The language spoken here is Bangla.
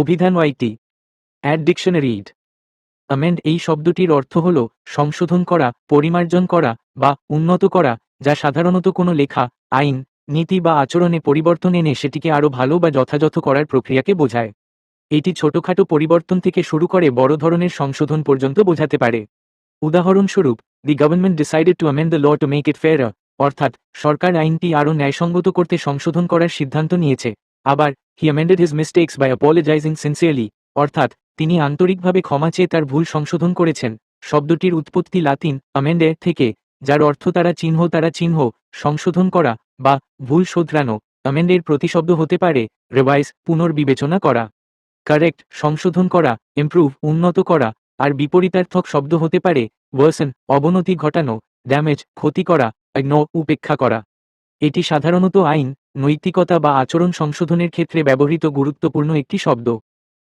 অভিধান ওয়াইটি অ্যাড ডিকশনারি ইড অ্যামেন্ড এই শব্দটির অর্থ হল সংশোধন করা, পরিমার্জন করা বা উন্নত করা, যা সাধারণত কোনো লেখা, আইন, নীতি বা আচরণে পরিবর্তন এনে সেটিকে আরও ভালো বা যথাযথ করার প্রক্রিয়াকে বোঝায়। এটি ছোটখাটো পরিবর্তন থেকে শুরু করে বড় ধরনের সংশোধন পর্যন্ত বোঝাতে পারে। উদাহরণস্বরূপ, the government decided to amend the law to make it fair অর্থাৎ, সরকার আইনটি আরও ন্যায়সঙ্গত করতে সংশোধন করার সিদ্ধান্ত নিয়েছে। আবার he amended his mistakes by apologising sincerely অর্থাৎ, তিনি আন্তরিকভাবে ক্ষমা চেয়ে তার ভুল সংশোধন করেছেন। শব্দটির উৎপত্তি লাতিন অ্যামেন্ডে থেকে, যার অর্থ তারা চিহ্ন তারা চিহ্ন, সংশোধন করা, বা ভুল শোধরানো অ্যামেন্ডের প্রতিশব্দ হতে পারে রেভাইজ পুনর্বিবেচনা করা। কারেক্ট সংশোধন করা ইমপ্রুভ উন্নত করা, আর বিপরীতার্থক শব্দ হতে পারে ওয়ার্সেন অবনতি ঘটানো ড্যামেজ ক্ষতি করা ইগন উপেক্ষা করা। এটি সাধারণত আইন নৈতিকতা বা আচরণ সংশোধনের ক্ষেত্রে ব্যবহৃত গুরুত্বপূর্ণ একটি শব্দ।